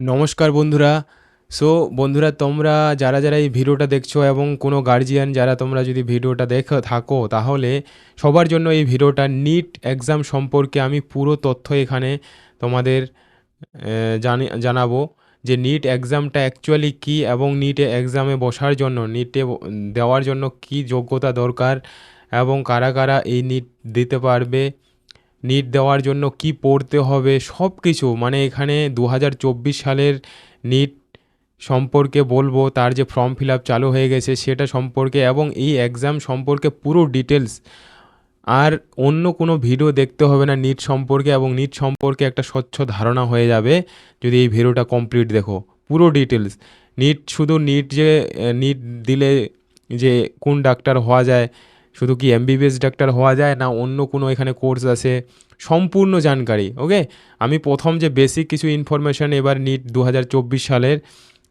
নমস্কার বন্ধুরা। সো বন্ধুরা, তোমরা যারা যারা এই ভিডিওটা দেখছ এবং কোনো গার্জিয়ান যারা তোমরা যদি ভিডিওটা দেখে, থাকো, তাহলে সবার জন্য এই ভিডিওটা নিট এক্সাম সম্পর্কে আমি পুরো তথ্য এখানে তোমাদের জানি, জানাব যে নিট এক্সামটা অ্যাকচুয়ালি কী এবং নিট এক্সামে বসার জন্য নিটে দেওয়ার জন্য কি যোগ্যতা দরকার এবং কারা কারা এই নিট দিতে পারবে নিট দেওয়ার জন্য কি পড়তে হবে, সব কিছু। মানে এখানে দু হাজার চব্বিশ সালের নিট সম্পর্কে বলব, তার যে ফর্ম ফিল আপ চালু হয়ে গেছে সেটা সম্পর্কে এবং এই এক্সাম সম্পর্কে পুরো ডিটেলস আর অন্য কোনো ভিডিও দেখতে হবে না নিট সম্পর্কে এবং নিট সম্পর্কে একটা স্বচ্ছ ধারণা হয়ে যাবে যদি এই ভিডিওটা কমপ্লিট দেখো, পুরো ডিটেলস নিট শুধু নিট যে নিট দিলে যে কোন ডাক্তার হওয়া যায় শুধু কি এমবিবিএস ডাক্তার হওয়া যায় না অন্য কোনো এখানে কোর্স আছে? সম্পূর্ণ জানকারি ওকে আমি প্রথম যে বেসিক কিছু ইনফরমেশান এবার নিট দু হাজার চব্বিশ সালের,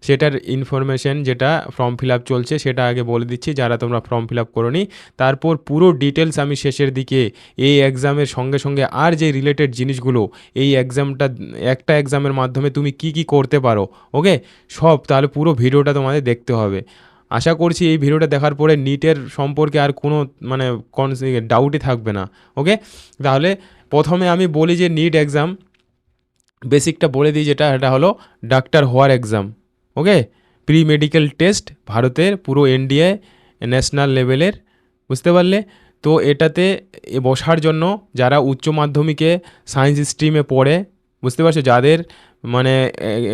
সেটার ইনফরমেশন যেটা ফর্ম ফিল আপ চলছে সেটা আগে বলে দিচ্ছি, যারা তোমরা ফর্ম ফিল আপ করোনি। তারপর পুরো ডিটেলস আমি শেষের দিকে, এই এক্সামের সঙ্গে সঙ্গে আর যে রিলেটেড জিনিসগুলো, এই এক্সামটা একটা এক্সামের মাধ্যমে তুমি কি কি করতে পারো ওকে সব, তাহলে পুরো ভিডিওটা তোমাদের দেখতে হবে। আশা করছি এই ভিডিওটা দেখার পরে নিটের সম্পর্কে আর কোনো মানে কোন ডাউটই থাকবে না ওকে তাহলে প্রথমে আমি বলি যে নিট এক্সাম বেসিকটা বলে দিই যেটা, এটা হলো ডাক্তার হওয়ার exam okay pre medical test ভারতের পুরো এনডিএ ন্যাশনাল লেভেলের বুঝতে পারলে? তো এটাতে বসার জন্য যারা উচ্চ মাধ্যমিকে সায়েন্স স্ট্রিমে পড়ে, বুঝতে পারছ? যাদের মানে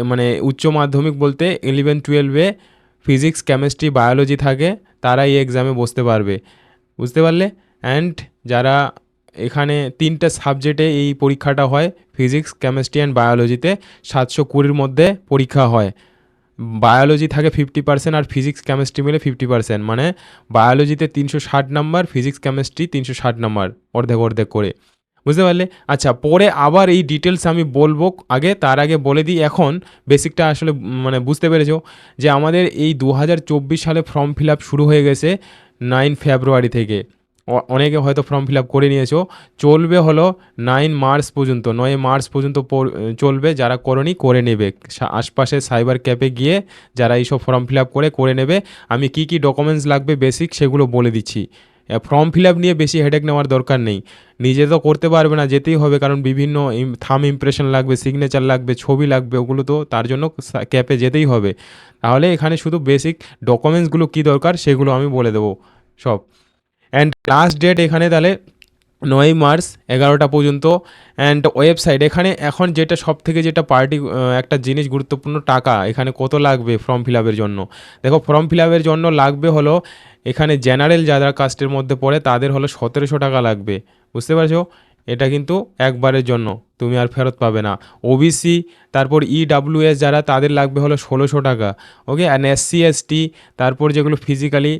মানে উচ্চ মাধ্যমিক বলতে ইলেভেন টুয়েলভে ফিজিক্স কেমিস্ট্রি বায়োলজি থাকে, তারা এই এক্সামে বসতে পারবে। বুঝতে পারলে? অ্যান্ড যারা এখানে তিনটে সাবজেক্টে এই পরীক্ষাটা হয় ফিজিক্স কেমিস্ট্রি অ্যান্ড বায়োলজিতে সাতশো কুড়ির মধ্যে পরীক্ষা হয়। বায়োলজি থাকে ফিফটি পার্সেন্ট আর ফিজিক্স কেমিস্ট্রি মিলে ফিফটি পার্সেন্ট মানে বায়োলজিতে তিনশো ষাট নাম্বার ফিজিক্স কেমিস্ট্রি তিনশো ষাট নাম্বার অর্ধেক অর্ধেক করে। বুঝতে পারলে? আচ্ছা পরে আবার এই ডিটেলস আমি বলব আগে। তার আগে বলে দিই এখন বেসিকটা আসলে মানে বুঝতে পেরেছ যে আমাদের এই দু হাজার চব্বিশ সালে ফর্ম ফিল শুরু হয়ে গেছে নাইন ফেব্রুয়ারি থেকে। অনেকে হয়তো ফর্ম ফিল করে নিয়েছো। চলবে হলো নাইন মার্চ পর্যন্ত, নয় মার্চ পর্যন্ত পর- চলবে। যারা করনি, করে নেবে। আশপাশে সাইবার ক্যাফে গিয়ে যারা এইসব ফর্ম ফিল করে করে নেবে। আমি কি কি ডকুমেন্টস লাগবে বেসিক সেগুলো বলে দিচ্ছি। ফর্ম ফিল আপ নিয়ে বেশি হেডেক নেওয়ার দরকার নেই। নিজে তো করতে পারবে না, যেতেই হবে, কারণ বিভিন্ন থাম ইমপ্রেশন লাগবে সিগনেচার লাগবে, ছবি লাগবে, ওগুলো তো তার জন্য ক্যাপে যেতেই হবে। তাহলে এখানে শুধু বেসিক ডকুমেন্টসগুলো কী দরকার, সেগুলো আমি বলে দেবো, সব। অ্যান্ড লাস্ট ডেট এখানে তাহলে নয় মার্চ এগারোটা পর্যন্ত। অ্যান্ড ওয়েবসাইট এখানে এখন যেটা সব থেকে যেটা পার্টি একটা জিনিস গুরুত্বপূর্ণ টাকা। এখানে কত লাগবে ফর্ম ফিল আপের জন্য? দেখো ফর্ম ফিল আপের জন্য লাগবে হলো, এখানে জেনারেল যারা কাস্টের মধ্যে পড়ে, তাদের হলো সতেরোশো টাকা লাগবে। বুঝতে পারছ? এটা কিন্তু একবারের জন্য। তুমি আর ফেরত পাবে না। ওবিসি তারপর ইডাব্লিউএস যারা, তাদের লাগবে হলো ষোলোশো টাকা। ওকে অ্যান্ড এসসি এসটি তারপর যেগুলো ফিজিক্যালি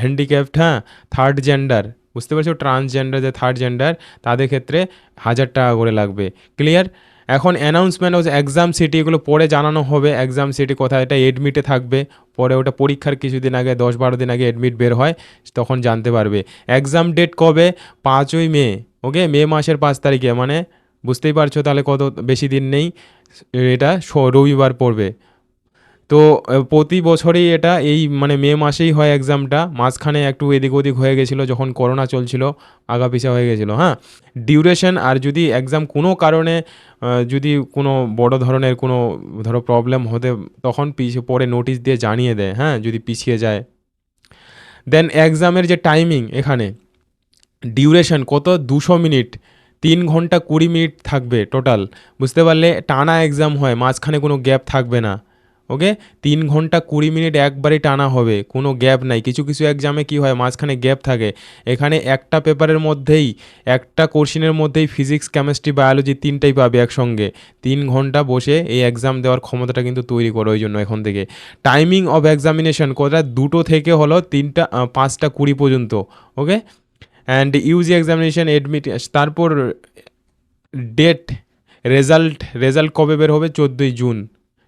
হ্যান্ডিক্যাপড হ্যাঁ? থার্ড জেন্ডার বুঝতে পারছ? ট্রান্সজেন্ডার যে থার্ড জেন্ডার তাদের ক্ষেত্রে হাজার টাকা করে লাগবে। ক্লিয়ার এখন অ্যানাউন্সমেন্ট হচ্ছে এক্সাম সিটি এগুলো পরে জানানো হবে। এক্সাম সিটি কোথায়? এটা এডমিটে থাকবে। পরে ওটা পরীক্ষার কিছুদিন আগে, দশ বারো দিন আগে এডমিট বের হয়, তখন জানতে পারবে। এক্সাম ডেট কবে? পাঁচই মে। ওকে মে মাসের পাঁচ তারিখে। মানে বুঝতেই পারছ তাহলে কত বেশি দিন নেই। এটা রবিবার পড়বে। তো প্রতি বছরই এটা এই মানে মে মাসেই হয় এক্সামটা। মাঝখানে একটু এদিক ওদিক হয়ে গেছিল, যখন করোনা চলছিল আগা পিছা হয়ে গেছিল হ্যাঁ? ডিউরেশন আর যদি এক্সাম কোনো কারণে যদি কোনো বড় ধরনের কোনো, ধরো, প্রবলেম হতে, তখন পিছিয়ে পরে নোটিশ দিয়ে জানিয়ে দেয় হ্যাঁ? যদি পিছিয়ে যায়। দেন এক্সামের যে টাইমিং এখানে, ডিউরেশন কত? দুশো মিনিট, তিন ঘণ্টা কুড়ি মিনিট থাকবে টোটাল। বুঝতে পারলে টানা এক্সাম হয়, মাঝখানে কোনো গ্যাপ থাকবে না। ওকে? তিন ঘণ্টা কুড়ি মিনিট একবারে টানা হবে, কোনো গ্যাপ নাই। কিছু কিছু এক্সামে কি হয়, মাঝখানে গ্যাপ থাকে। এখানে একটা পেপারের মধ্যেই, একটা কোশ্চিনের মধ্যেই ফিজিক্স কেমিস্ট্রি বায়োলজি তিনটাই পাবে একসঙ্গে। তিন ঘণ্টা বসে এই এক্সাম দেওয়ার ক্ষমতাটা কিন্তু তৈরি করো ওই জন্য এখন থেকে। টাইমিং অফ এক্সামিনেশন কোথা দুটো থেকে হলো তিনটা পাঁচটা কুড়ি পর্যন্ত, okay? And UG examination admit তারপর ডেট রেজাল্ট রেজাল্ট কবে বের হবে? চোদ্দোই জুন।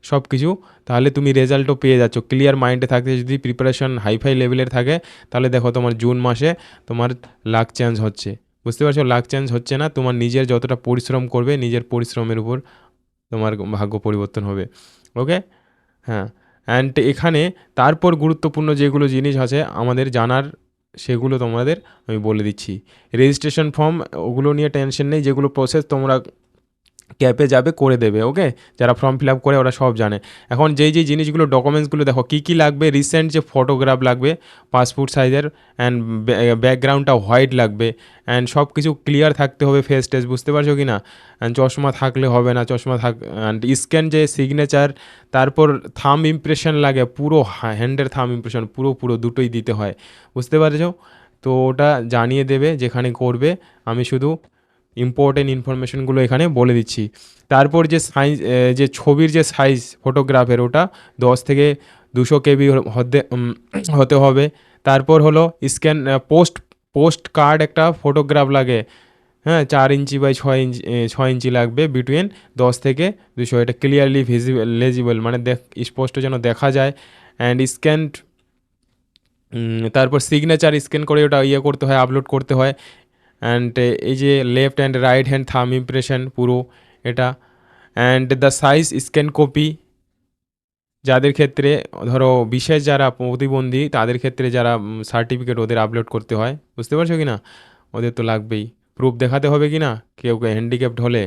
সব কিছু তাহলে তুমি রেজাল্টও পেয়ে যাচ্ছ। ক্লিয়ার মাইন্ডে থাকতে যদি প্রিপারেশন হাইফাই লেভেলের থাকে, তাহলে দেখো তোমার জুন মাসে তোমার লাক চেঞ্জ হচ্ছে। বুঝতে পারছ? লাক চেঞ্জ হচ্ছে না, তোমার নিজের যতটা পরিশ্রম করবে, নিজের পরিশ্রমের উপর তোমার ভাগ্য পরিবর্তন হবে। ওকে হ্যাঁ। অ্যান্ড এখানে তারপর গুরুত্বপূর্ণ যেগুলো জিনিস আছে, আমাদের জানার সেগুলো তোমাদের আমি বলে দিচ্ছি। রেজিস্ট্রেশন ফর্ম ওগুলো নিয়ে টেনশন নেই, যেগুলো প্রসেস তোমরা ক্যাপে যাবে, করে দেবে ওকে যারা ফর্ম ফিল আপ করে ওরা সব জানে। এখন যেই যেই জিনিসগুলো ডকুমেন্টসগুলো দেখো, কী কী লাগবে? রিসেন্ট যে ফটোগ্রাফ লাগবে পাসপোর্ট সাইজের অ্যান্ড ব্যাকগ্রাউন্ডটা হোয়াইট লাগবে অ্যান্ড সব কিছু ক্লিয়ার থাকতে হবে ফেস টেস বুঝতে পারছ কি না? অ্যান্ড চশমা থাকলে হবে না, চশমা থাক অ্যান্ড স্ক্যান যে সিগনেচার তারপর থাম ইমপ্রেশন লাগে, পুরো হ্যান্ডের থাম ইমপ্রেশন পুরো পুরো দুটোই দিতে হয়, বুঝতে পারছ? তো ওটা জানিয়ে দেবে, যেখানে করবে, আমি শুধু ইম্পর্টেন্ট ইনফরমেশনগুলো এখানে বলে দিচ্ছি। তারপর যে সাইজ যে ছবির যে সাইজ ফটোগ্রাফের ওটা দশ থেকে দুশো কেবি হতে হতে হবে। তারপর হলো স্ক্যান পোস্ট পোস্ট কার্ড একটা ফটোগ্রাফ লাগে। হ্যাঁ চার ইঞ্চি বাই ছয় ইঞ্চি ছয় ইঞ্চি লাগবে বিটুইন দশ থেকে দুশো। এটা ক্লিয়ারলি ভিজিবল লেজিবল মানে দেখ, স্পষ্ট যেন দেখা যায়। অ্যান্ড স্ক্যান্ড তারপর সিগনেচার স্ক্যান করে ওটা ইয়ে করতে হয় আপলোড করতে হয়। অ্যান্ড এই যে left and right hand thumb impression পুরো এটা। And the size scan copy যাদের ক্ষেত্রে, ধরো, বিশেষ যারা প্রতিবন্ধী, তাদের ক্ষেত্রে যারা সার্টিফিকেট ওদের আপলোড করতে হয়, বুঝতে পারছ কি না ওদের তো লাগবেই। প্রুফ দেখাতে হবে কি না কেউ হ্যান্ডিক্যাপড হলে।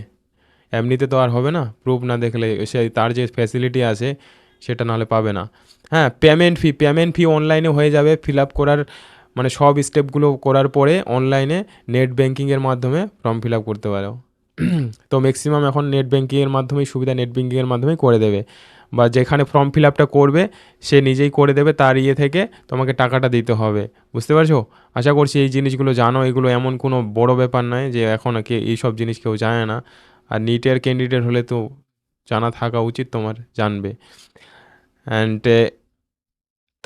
এমনিতে তো আর হবে না। প্রুফ না দেখলে সে, তার যে ফ্যাসিলিটি আছে, সেটা নাহলে পাবে না। হ্যাঁ পেমেন্ট ফি পেমেন্ট ফি অনলাইনে হয়ে যাবে। ফিল আপ করার মানে সব স্টেপগুলো করার পরে অনলাইনে নেট ব্যাঙ্কিংয়ের মাধ্যমে ফর্ম ফিল আপ করতে পারো। তো ম্যাক্সিমাম এখন নেট ব্যাঙ্কিংয়ের মাধ্যমেই সুবিধা নেট ব্যাঙ্কিংয়ের মাধ্যমেই করে দেবে। বা যেখানে ফর্ম ফিল আপটা করবে, সে নিজেই করে দেবে, তার ইয়ে থেকে তোমাকে টাকাটা দিতে হবে। বুঝতে পারছ? আশা করছি এই জিনিসগুলো জানো, এগুলো এমন কোনো বড় ব্যাপার নয় যে এখন কে, এইসব জিনিস কেউ জানে না। আর নিটের ক্যান্ডিডেট হলে তো জানা থাকা উচিত, তোমার জানবে। অ্যান্ড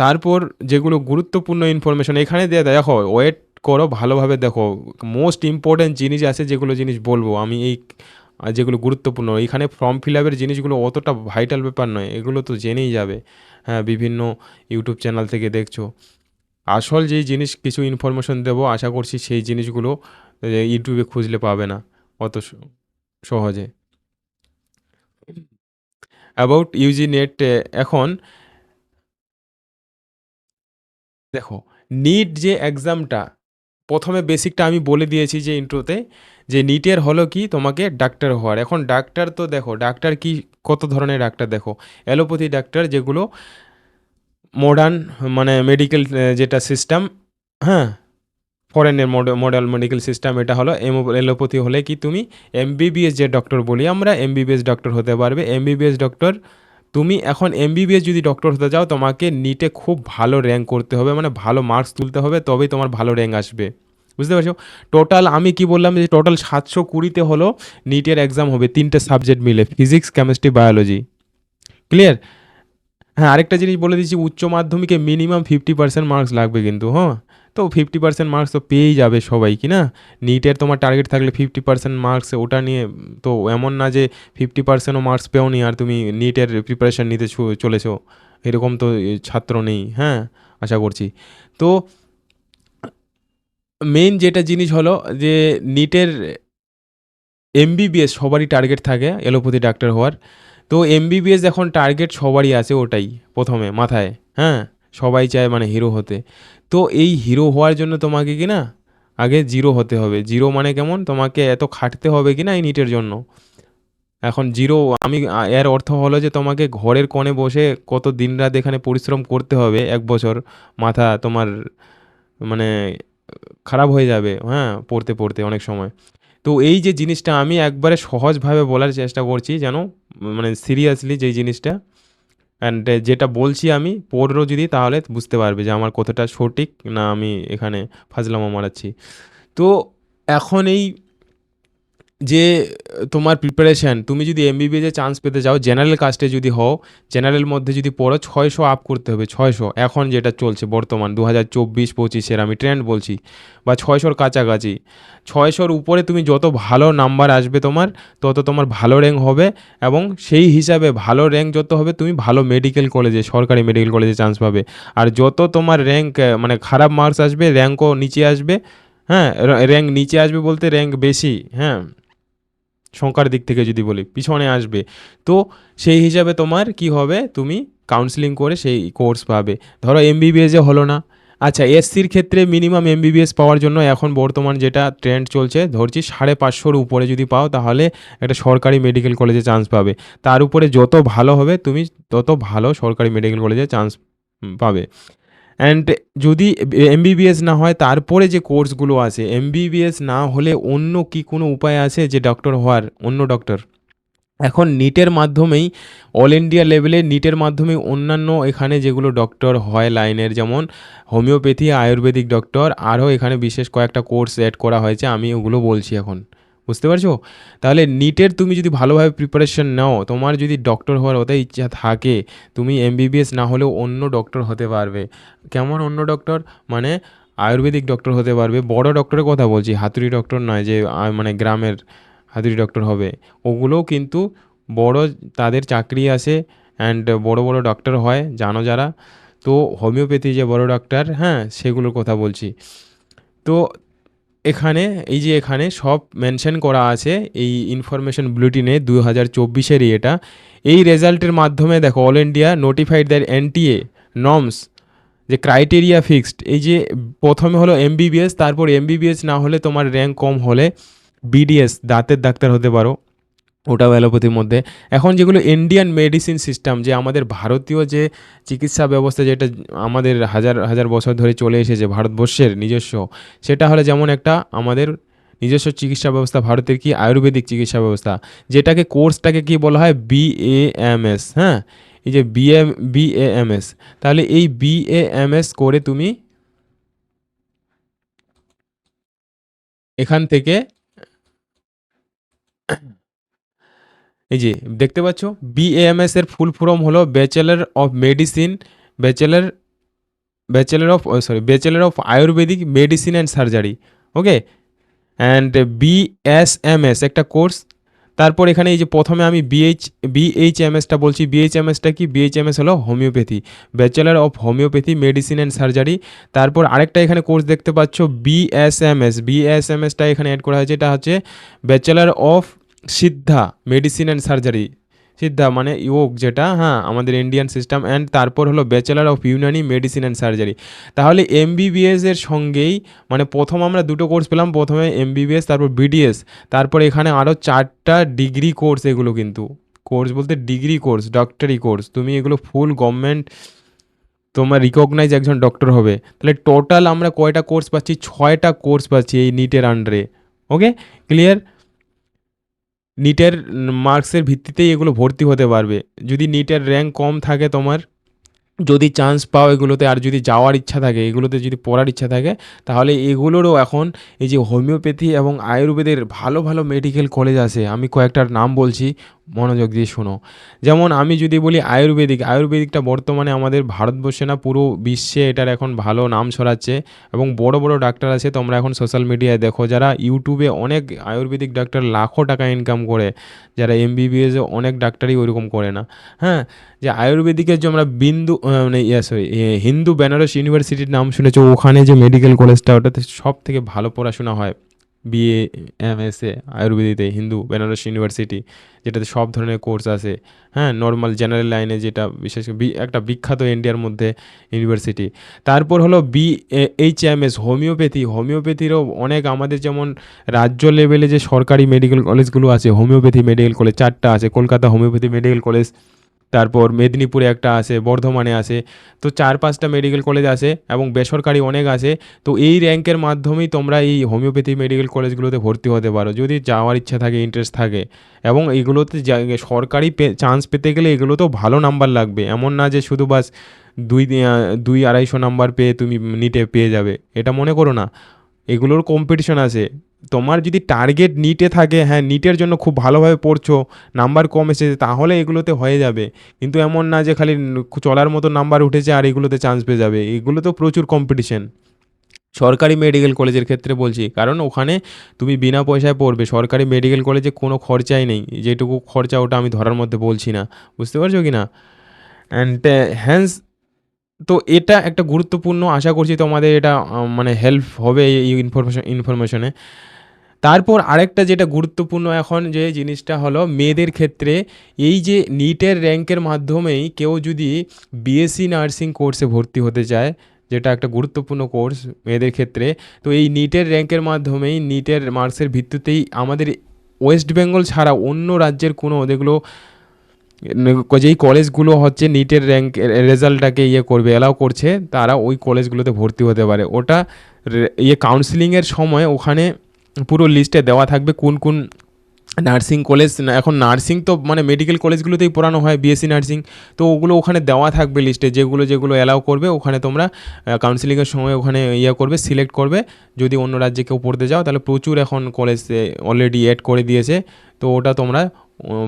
তারপর যেগুলো গুরুত্বপূর্ণ ইনফরমেশন এখানে দিয়ে, দেখো ওয়েট করো, ভালোভাবে দেখো। মোস্ট ইম্পর্ট্যান্ট জিনিস আছে যেগুলো জিনিস বলব। আমি এই যেগুলো গুরুত্বপূর্ণ, এখানে ফর্ম ফিল আপের জিনিসগুলো অতটা ভাইটাল ব্যাপার নয়। এগুলো তো জেনেই যাবে। হ্যাঁ বিভিন্ন ইউটিউব চ্যানেল থেকে দেখছ। আসল যেই জিনিস কিছু ইনফরমেশন দেবো, আশা করছি সেই জিনিসগুলো ইউটিউবে খুঁজলে পাবে না, অত সহজে। অ্যাবাউট ইউজি নেট এখন দেখো নিট যে এক্সামটা প্রথমে বেসিকটা আমি বলে দিয়েছি যে ইন্ট্রোতে যে নিটের হলো কি? তোমাকে ডাক্তার হওয়ার। এখন ডাক্তার তো দেখো ডাক্তার কি, কত ধরনের ডাক্তার দেখো? অ্যালোপ্যাথি ডাক্তার যেগুলো মডার্ন মানে মেডিকেল যেটা সিস্টেম হ্যাঁ? ফরেনের মডেল মেডিকেল সিস্টেম এটা হলো এলোপ্যাথি হলে কি তুমি এমবিবিএস যে ডক্টর বলি আমরা এমবিবিএস ডক্টর হতে পারবে। এমবিবিএস ডক্টর তুমি এখন এমবিবিএস যদি ডক্টর হতে যাও, তোমাকে নিটে খুব ভালো র্যাঙ্ক করতে হবে মানে ভালো মার্কস তুলতে হবে, তবেই তোমার ভালো র্যাঙ্ক আসবে। বুঝতে পারছ? টোটাল আমি কি বললাম যে টোটাল সাতশো কুড়িতে হলো নিটের এক্সাম হবে, তিনটে সাবজেক্ট মিলে ফিজিক্স কেমিস্ট্রি বায়োলজি ক্লিয়ার হ্যাঁ আরেকটা জিনিস বলে দিচ্ছি, উচ্চ মাধ্যমিকে মিনিমাম ফিফটি পার্সেন্ট মার্কস লাগবে কিন্তু হ্যাঁ। তো ফিফটি পার্সেন্ট মার্কস তো পেয়েই যাবে সবাই, কি না? নিটের তোমার টার্গেট থাকলে ফিফটি পার্সেন্ট মার্কস ওটা নিয়ে, তো এমন না যে ফিফটি পার্সেন্টও মার্কস পেও নি আর তুমি নিটের প্রিপারেশান নিতে চলেছো। এরকম তো ছাত্র নেই হ্যাঁ? আশা করছি। তো মেইন যেটা জিনিস হলো যে নিটের এমবিবিএস সবারই টার্গেট থাকে এলোপ্যাথি ডাক্তার হওয়ার। তো এমবিবিএস এখন টার্গেট সবারই আছে ওটাই, প্রথমে, মাথায় হ্যাঁ? সবাই চায় মানে হিরো হতে। তো এই হিরো হওয়ার জন্য তোমাকে কি না, আগে জিরো হতে হবে। জিরো মানে কেমন? তোমাকে এত খাটতে হবে কি না এই নিটের জন্য। এখন জিরো আমি, এর অর্থ হলো যে তোমাকে ঘরের কোণে বসে কত দিন রাত এখানে পরিশ্রম করতে হবে, এক বছর মাথা তোমার মানে খারাপ হয়ে যাবে হ্যাঁ পড়তে পড়তে অনেক সময়। তো এই যে জিনিসটা আমি একবারে সহজভাবে বলার চেষ্টা করছি যেন মানে সিরিয়াসলি যেই জিনিসটা অ্যান্ড যেটা বলছি আমি পড়ো যদি তাহলে বুঝতে পারবে যে আমার কতটা সঠিক না আমি এখানে ফাজলামা মারাচ্ছি। তো এখন এই যে, তোমার প্রিপারেশান তুমি যদি এমবিবিএস চান্স পেতে চাও জেনারেল কাস্টে যদি হও জেনারেল মধ্যে যদি পড়ো, ছয়শো আপ করতে হবে, ছয়শো। এখন যেটা চলছে বর্তমান দু হাজার চব্বিশ পঁচিশের আমি ট্রেন্ড বলছি, বা ছয়শোর কাছাকাছি। ছয়শোর উপরে তুমি যত ভালো নাম্বার আসবে তোমার, তত তোমার ভালো র্যাঙ্ক হবে, এবং সেই হিসাবে ভালো র্যাঙ্ক যত হবে, তুমি ভালো মেডিকেল কলেজে সরকারি মেডিকেল কলেজে চান্স পাবে। আর যত তোমার র্যাঙ্ক মানে খারাপ মার্কস আসবে র্যাঙ্কও নিচে আসবে হ্যাঁ র্যাঙ্ক নিচে আসবে বলতে র্যাঙ্ক বেশি হ্যাঁ। সংখ্যার দিক থেকে যদি বলি, পিছনে আসবে। তো সেই হিসাবে তোমার কি হবে? তুমি কাউন্সিলিং করে সেই কোর্স পাবে। ধরো এমবিবিএসে হলো না। আচ্ছা এসসির ক্ষেত্রে মিনিমাম এমবিবিএস পাওয়ার জন্য এখন বর্তমান যেটা ট্রেন্ড চলছে, ধরছি সাড়ে পাঁচশোর উপরে যদি পাও, তাহলে একটা সরকারি মেডিকেল কলেজে চান্স পাবে। তার উপরে যত ভালো হবে, তুমি তত ভালো সরকারি মেডিকেল কলেজে চান্স পাবে। অ্যান্ড যদি এমবিবিএস না হয়, তারপরে যে কোর্সগুলো আছে এমবিবিএস না হলে অন্য কি কোনো উপায় আছে যে ডক্টর হওয়ার? অন্য ডক্টর এখন নিটের মাধ্যমেই অল ইন্ডিয়া লেভেলে নিটের মাধ্যমে অন্যান্য এখানে যেগুলো ডক্টর হয় লাইনের, যেমন হোমিওপ্যাথি আয়ুর্বেদিক ডক্টর আরও এখানে বিশেষ কয়েকটা কোর্স অ্যাড করা হয়েছে, আমি ওগুলো বলছি এখন। বুঝতে পারছ? তাহলে নিটের তুমি যদি ভালোভাবে প্রিপারেশন নাও, তোমার যদি ডক্টর হওয়ার ওতে ইচ্ছা থাকে, তুমি এমবিবিএস না হলেও অন্য ডক্টর হতে পারবে। কেমন অন্য ডক্টর মানে আয়ুর্বেদিক ডক্টর হতে পারবে। বড় ডক্টরের কথা বলছি, হাতুড়ি ডক্টর নয় যে মানে গ্রামের হাতুড়ি ডক্টর হবে। ওগুলোও কিন্তু বড় তাদের চাকরি আছে অ্যান্ড বড় বড় ডক্টর হয়, জানো যারা? তো হোমিওপ্যাথি যে বড় ডক্টর হ্যাঁ সেগুলোর কথা বলছি। তো এখানে, এই যে এখানে সব মেনশন করা আছে, এই ইনফরমেশন বুলেটিনে দু হাজার চব্বিশেরই এটা। এই রেজাল্টের মাধ্যমে দেখো all India notified there NTA norms যে ক্রাইটেরিয়া ফিক্সড এই যে প্রথমে হলো এমবিবিএস তারপর এমবিবিএস না হলে তোমার র্যাঙ্ক কম হলে বিডিএস দাঁতের ডাক্তার হতে পারো। ওটাও অ্যালোপ্যাথির মধ্যে। এখন যেগুলো ইন্ডিয়ান মেডিসিন সিস্টেম যে আমাদের ভারতীয় যে চিকিৎসা ব্যবস্থা যেটা আমাদের হাজার হাজার বছর ধরে চলে এসেছে ভারতবর্ষের নিজস্ব, সেটা হলো যেমন একটা আমাদের নিজস্ব চিকিৎসা ব্যবস্থা, ভারতের কি আয়ুর্বেদিক চিকিৎসা ব্যবস্থা, যেটাকে কোর্সটাকে কি বলা হয়? বিএএমএস হ্যাঁ? এই যে বিএম বিএএমএস তাহলে এই বিএএমএস করে তুমি এখান থেকে এই যে, দেখতে পাচ্ছ? বিএএমএস এর ফুল ফর্ম হলো bachelor of medicine bachelor bachelor of sorry bachelor of Ayurvedic medicine and surgery okay and BSMS একটা কোর্স তারপর এখানে এই যে প্রথমে আমি বিএইচ বিএইচএমএসটা বলছি। বিএইচএমএসটা কি? বিএইচএমএস হলো homeopathy bachelor of homeopathy medicine and surgery তারপর আরেকটা এখানে কোর্স দেখতে পাচ্ছ বিএসএমএস বিএসএমএসটা এখানে অ্যাড করা হয়েছে, এটা হচ্ছে bachelor of Siddha medicine and surgery Siddha মানে ইয়োগ যেটা হ্যাঁ আমাদের ইন্ডিয়ান সিস্টেম অ্যান্ড তারপর হলো bachelor of Unani medicine and surgery তাহলে এমবিবিএস এর সঙ্গেই মানে প্রথম আমরা দুটো কোর্স পেলাম, প্রথমে এমবিবিএস তারপর বিডিএস তারপর এখানে আরও চারটা ডিগ্রি কোর্স এগুলো কিন্তু। কোর্স বলতে ডিগ্রি কোর্স ডক্টরি কোর্স তুমি এগুলো ফুল গভর্নমেন্ট তোমার রিকগনাইজ একজন ডক্টর হবে। তাহলে টোটাল আমরা কয়টা কোর্স পাচ্ছি? ছয়টা কোর্স পাচ্ছি এই নিটের আন্ডারে ওকে ক্লিয়ার নিটের মার্কসের ভিত্তিতেই এগুলো ভর্তি হতে পারবে। যদি নিটের র্যাঙ্ক কম থাকে তোমার যদি চান্স পাও এগুলোতে আর যদি যাওয়ার ইচ্ছা থাকে, এগুলোতে যদি পড়ার ইচ্ছা থাকে, তাহলে এগুলোরও এখন এই যে হোমিওপ্যাথি এবং আয়ুর্বেদের ভালো ভালো মেডিকেল কলেজ আছে, আমি কয়েকটার নাম বলছি, মনোযোগ দিয়ে শোনো। যেমন আমি যদি বলি আয়ুর্বেদিক, আয়ুর্বেদিকটা বর্তমানে আমাদের ভারতবর্ষে না পুরো বিশ্বে এটার এখন ভালো নাম ছড়াচ্ছে এবং বড় বড় ডাক্তার আছে, তোমরা এখন সোশ্যাল মিডিয়ায় দেখো, যারা ইউটিউবে অনেক আয়ুর্বেদিক ডাক্তার লাখো টাকা ইনকাম করে, যারা এমবিবিএসে অনেক ডাক্তারই ওইরকম করে না। হ্যাঁ যে আয়ুর্বেদিকের যে আমরা বিন্দু মানে ইয়া সরি হিন্দু বেনারস ইউনিভার্সিটির নাম শুনেছো? ওখানে যে মেডিকেল কলেজটা ওটাতে সব থেকে ভালো পড়াশোনা হয় বিএ এম এস এ আয়ুর্বেদিতে, হিন্দু বেনারস ইউনিভার্সিটি, যেটাতে সব ধরনের কোর্স আছে। হ্যাঁ নর্মাল জেনারেল লাইনে যেটা বিশেষ একটা বিখ্যাত ইন্ডিয়ার মধ্যে ইউনিভার্সিটি। তারপর হলো B H M S homeopathy হোমিওপ্যাথিরও অনেক আমাদের যেমন রাজ্য লেভেলে যে সরকারি মেডিকেল কলেজগুলো আছে হোমিওপ্যাথি মেডিকেল কলেজ চারটা আছে, কলকাতা হোমিওপ্যাথি মেডিকেল কলেজ তারপর মেদিনীপুরে একটা আছে, বর্ধমানে আছে, তো চার পাঁচটা মেডিকেল কলেজ আছে এবং বেসরকারি অনেক আছে, তো এই র্যাঙ্কের মাধ্যমেই তোমরা এই হোমিওপ্যাথি মেডিকেল কলেজগুলোতে ভর্তি হতে পারো, যদি যাওয়ার ইচ্ছা থাকে ইন্টারেস্ট থাকে। এবং এগুলোতে সরকারি চান্স পেতে গেলে এগুলোতেও ভালো নাম্বার লাগবে, এমন না যে শুধু বাস দুই দুই আড়াইশো নাম্বার পেয়ে তুমি নিটে পেয়ে যাবে, এটা মনে করো না। এগুলোর কম্পিটিশন আছে। তোমার যদি টার্গেট নিটে থাকে হ্যাঁ নিটের জন্য খুব ভালোভাবে পড়ছো নাম্বার কম এসেছে, তাহলে এগুলোতে হয়ে যাবে। কিন্তু এমন না যে খালি চলার মতো নাম্বার উঠেছে আর এগুলোতে চান্স পেয়ে যাবে। এগুলো তো প্রচুর কম্পিটিশন সরকারি মেডিকেল কলেজের ক্ষেত্রে বলছি, কারণ ওখানে তুমি বিনা পয়সায় পড়বে। সরকারি মেডিকেল কলেজে কোনো খরচাই নেই। যেটুকু খরচা ওটা আমি ধরার মধ্যে বলছি না। বুঝতে পারছ কি না? অ্যান্ড হ্যান্স তো এটা একটা গুরুত্বপূর্ণ, আশা করছি তোমাদের এটা মানে হেল্প হবে এই ইনফরমেশন ইনফরমেশনে তারপর আরেকটা যেটা গুরুত্বপূর্ণ এখন যে জিনিসটা হলো, মেয়েদের ক্ষেত্রে এই যে নিটের র্যাঙ্কের মাধ্যমেই কেউ যদি বিএসসি নার্সিং কোর্সে ভর্তি হতে চায়, যেটা একটা গুরুত্বপূর্ণ কোর্স মেয়েদের ক্ষেত্রে, তো এই নিটের র্যাঙ্কের মাধ্যমেই নিটের মার্কসের ভিত্তিতেই আমাদের ওয়েস্ট বেঙ্গল ছাড়া অন্য রাজ্যের কোনো যেগুলো যেই কলেজগুলো হচ্ছে নিটের র্যাঙ্ক, রেজাল্টটাকে ইয়ে করবে, অ্যালাউ করছে, তারা ওই কলেজগুলোতে ভর্তি হতে পারে। ওটা ইয়ে কাউন্সিলিংয়ের সময় ওখানে পুরো লিস্টে দেওয়া থাকবে কোন কোন নার্সিং কলেজ এখন নার্সিং তো মানে মেডিকেল কলেজগুলোতেই পড়ানো হয় বিএসসি নার্সিং তো ওগুলো ওখানে দেওয়া থাকবে লিস্টে যেগুলো যেগুলো অ্যালাউ করবে, ওখানে তোমরা কাউন্সিলিংয়ের সময় ওখানে ইয়ে করবে সিলেক্ট করবে, যদি অন্য রাজ্যে কেউ পড়তে যাও, তাহলে প্রচুর এখন কলেজ অলরেডি অ্যাড করে দিয়েছে, তো ওটা তোমরা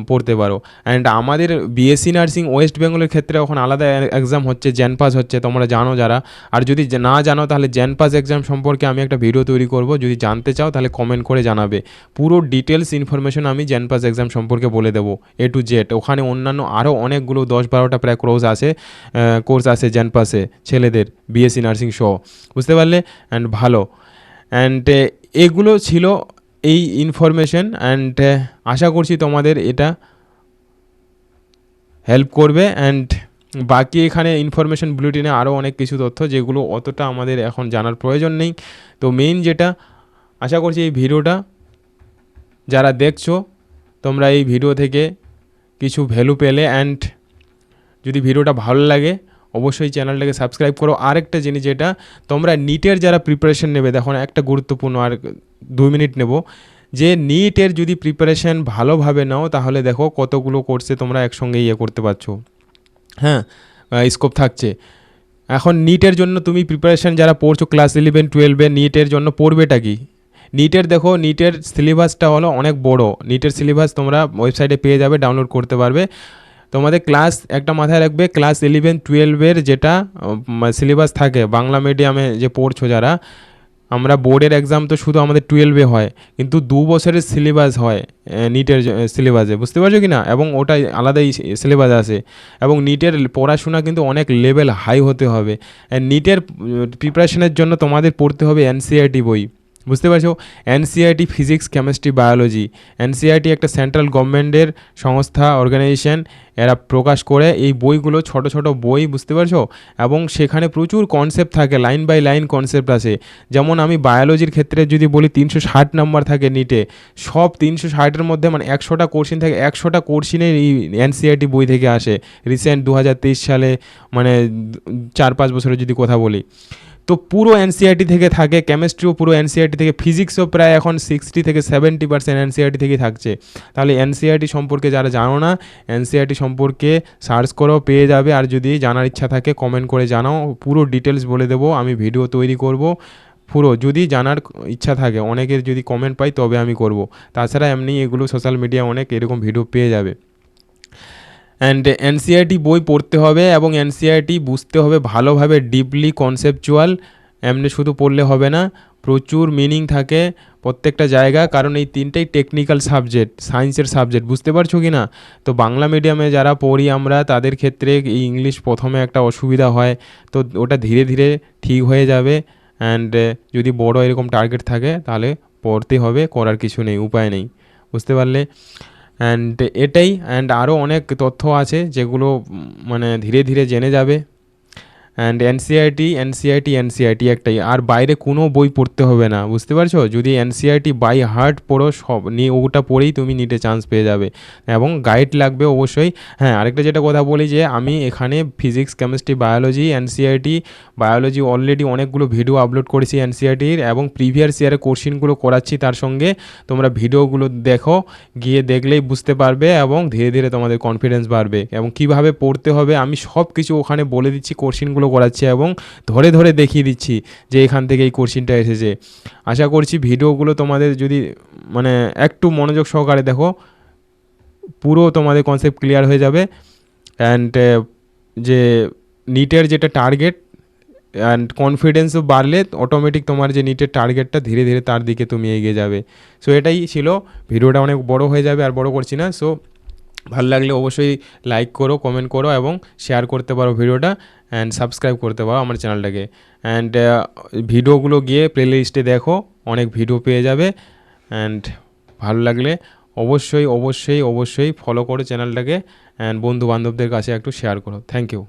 পড়তে পারো। অ্যান্ড আমাদের বিএসসি নার্সিং ওয়েস্ট বেঙ্গলের ক্ষেত্রে এখন আলাদা এক্সাম হচ্ছে জ্যানপাস হচ্ছে, তোমরা জানো যারা। আর যদি না জানো, তাহলে জ্যানপাস এক্সাম সম্পর্কে আমি একটা ভিডিও তৈরি করব। যদি জানতে চাও, তাহলে কমেন্ট করে জানাবে। পুরো ডিটেলস ইনফরমেশন আমি জ্যানপাস এক্সাম সম্পর্কে বলে দেবো এ টু জেড ওখানে অন্যান্য আরও অনেকগুলো দশ বারোটা প্রায় কোর্স আছে কোর্স আছে জ্যানপাসে ছেলেদের বিএসসি নার্সিং সহ। বুঝতে পারলে? অ্যান্ড ভালো। অ্যান্ড এগুলো ছিল এই ইনফরমেশন অ্যান্ড আশা করছি তোমাদের এটা হেল্প করবে অ্যান্ড বাকি এখানে ইনফরমেশন বুলেটিনে আরও অনেক কিছু তথ্য যেগুলো অতটা আমাদের এখন জানার প্রয়োজন নেই। তো মেইন যেটা, আশা করছি এই ভিডিওটা যারা দেখছ, তোমরা এই ভিডিও থেকে কিছু ভ্যালু পেলে অ্যান্ড যদি ভিডিওটা ভালো লাগে অবশ্যই চ্যানেলটাকে সাবস্ক্রাইব করো। আরেকটা জিনিস যেটা, তোমরা নিটের যারা প্রিপারেশন নেবে, দেখো একটা গুরুত্বপূর্ণ আর দুই মিনিট নেব। যে নিটের যদি প্রিপারেশন ভালোভাবে নাও, তাহলে দেখো কতগুলো কোর্সে তোমরা একসঙ্গে ইয়ে করতে পারছ। হ্যাঁ স্কোপ থাকছে। এখন নিটের জন্য তুমি প্রিপারেশন যারা পড়ছো ক্লাস ইলেভেন টুয়েলভে নিটের জন্য পড়বেটা কি? নিটের দেখো নিটের সিলেবাসটা হলো অনেক বড়। নিটের সিলেবাস তোমরা ওয়েবসাইটে পেয়ে যাবে ডাউনলোড করতে পারবে। তোমাদের ক্লাস একটা মাথায় রাখবে ক্লাস ইলেভেন টুয়েলভের যেটা সিলেবাস থাকে, বাংলা মিডিয়ামে যে পড়ছো যারা, আমরা বোর্ডের এক্সাম তো শুধু আমাদের টুয়েলভে হয়, কিন্তু দু বছরের সিলেবাস হয় নিটের সিলেবাসে বুঝতে পারছ কি না এবং ওটাই আলাদাই সিলেবাস আছে এবং নিটের পড়াশোনা কিন্তু অনেক লেভেল হাই হতে হবে নিটের প্রিপারেশনের জন্য তোমাদের পড়তে হবে এনসিআরটি বই। বুঝতে পারছ? NCERT physics chemistry biology NCERT একটা সেন্ট্রাল গভর্নমেন্টের সংস্থা অর্গানাইজেশন এরা প্রকাশ করে এই বইগুলো, ছোট ছোট বই, বুঝতে পারছ? এবং সেখানে প্রচুর কনসেপ্ট থাকে লাইন বাই লাইন কনসেপ্ট আছে। যেমন আমি বায়োলজির ক্ষেত্রে যদি বলি, তিনশো ষাট নাম্বার থাকে নিটে সব তিনশো ষাটের মধ্যে মানে একশোটা কোর্সিন থাকে, একশোটা কোর্সিনে এই এনসিআরটি বই থেকে আসে। রিসেন্ট দু হাজার তেইশ সালে মানে চার পাঁচ বছরের যদি কথা বলি। তো পুরো এনসিআরটি থেকে থাকে কেমিস্ট্রিও পুরো এনসিআরটি থেকে ফিজিক্সও প্রায় এখন সিক্সটি থেকে সেভেন্টি পার্সেন্ট এনসিআরটি থেকেই থাকছে। তাহলে এনসিআরটি সম্পর্কে যারা জানো না এনসিআরটি সম্পর্কে সার্চ করেও পেয়ে যাবে। আর যদি জানার ইচ্ছা থাকে কমেন্ট করে জানাও। পুরো ডিটেলস বলে দেবো, আমি ভিডিও তৈরি করব। পুরো, যদি জানার ইচ্ছা থাকে, অনেকের যদি কমেন্ট পাই, তবে আমি করব। তাছাড়া এমনি এগুলো সোশ্যাল মিডিয়া অনেক এরকম ভিডিও পেয়ে যাবে। অ্যান্ড এনসিআরটি বই পড়তে হবে এবং এনসিআরটি বুঝতে হবে ভালোভাবে ডিপলি কনসেপচুয়াল এমনি শুধু পড়লে হবে না, প্রচুর মিনিং থাকে প্রত্যেকটা জায়গা, কারণ এই তিনটেই টেকনিক্যাল সাবজেক্ট সায়েন্সের সাবজেক্ট বুঝতে পারছ কি না তো বাংলা মিডিয়ামে যারা পড়ি আমরা, তাদের ক্ষেত্রে এই ইংলিশ প্রথমে একটা অসুবিধা হয়, তো ওটা ধীরে ধীরে ঠিক হয়ে যাবে। অ্যান্ড যদি বড় এরকম টার্গেট থাকে, তাহলে পড়তে হবে, করার কিছু নেই, উপায় নেই। বুঝতে পারলে? অ্যান্ড এটাই অ্যান্ড আরও অনেক তথ্য আছে যেগুলো মানে ধীরে ধীরে জেনে যাবে। অ্যান্ড এনসিআরটি এনসিআরটি এনসিআরটি একটাই। আর বাইরে কোনো বই পড়তে হবে না, বুঝতে পারছ? যদি এনসিআরটি বাই হার্ট পড়ো, সব নিয়ে ওটা পড়েই তুমি নিটে চান্স পেয়ে যাবে। এবং গাইড লাগবে অবশ্যই। হ্যাঁ আরেকটা যেটা কথা বলি যে, আমি এখানে physics chemistry biology NCERT biology already অনেকগুলো ভিডিও আপলোড করেছি এনসিআরটির এবং প্রিভিয়াস ইয়ারের কোশ্চিনগুলো করাচ্ছি তার সঙ্গে। তোমরা ভিডিওগুলো দেখো, গিয়ে দেখলেই বুঝতে পারবে এবং ধীরে ধীরে তোমাদের কনফিডেন্স বাড়বে। এবং কীভাবে পড়তে হবে, আমি সব কিছু ওখানে বলে দিচ্ছি কোশ্চিনগুলো করাচ্ছি এবং ধরে ধরে দেখিয়ে দিচ্ছি যে এখান থেকে এই কোশ্চিনটা এসেছে। আশা করছি ভিডিওগুলো তোমাদের যদি মানে একটু মনোযোগ সহকারে দেখো, পুরো তোমাদের কনসেপ্ট ক্লিয়ার হয়ে যাবে। অ্যান্ড যে নিটের যেটা টার্গেট অ্যান্ড কনফিডেন্সও বাড়লে অটোমেটিক তোমার যে নিটের টার্গেটটা ধীরে ধীরে তার দিকে তুমি এগিয়ে যাবে। সো এটাই ছিল। ভিডিওটা অনেক বড় হয়ে যাবে আর বড় করছি না। সো ভালো লাগলে অবশ্যই লাইক করো কমেন্ট করো এবং শেয়ার করতে পারো ভিডিওটা। অ্যান্ড সাবস্ক্রাইব করতে পারো আমার চ্যানেলটাকে অ্যান্ড ভিডিওগুলো গিয়ে প্লে লিস্টে দেখো, অনেক ভিডিও পেয়ে যাবে। অ্যান্ড ভালো লাগলে অবশ্যই অবশ্যই অবশ্যই ফলো করো চ্যানেলটাকে অ্যান্ড বন্ধু বান্ধবদের কাছে একটু শেয়ার করো। Thank you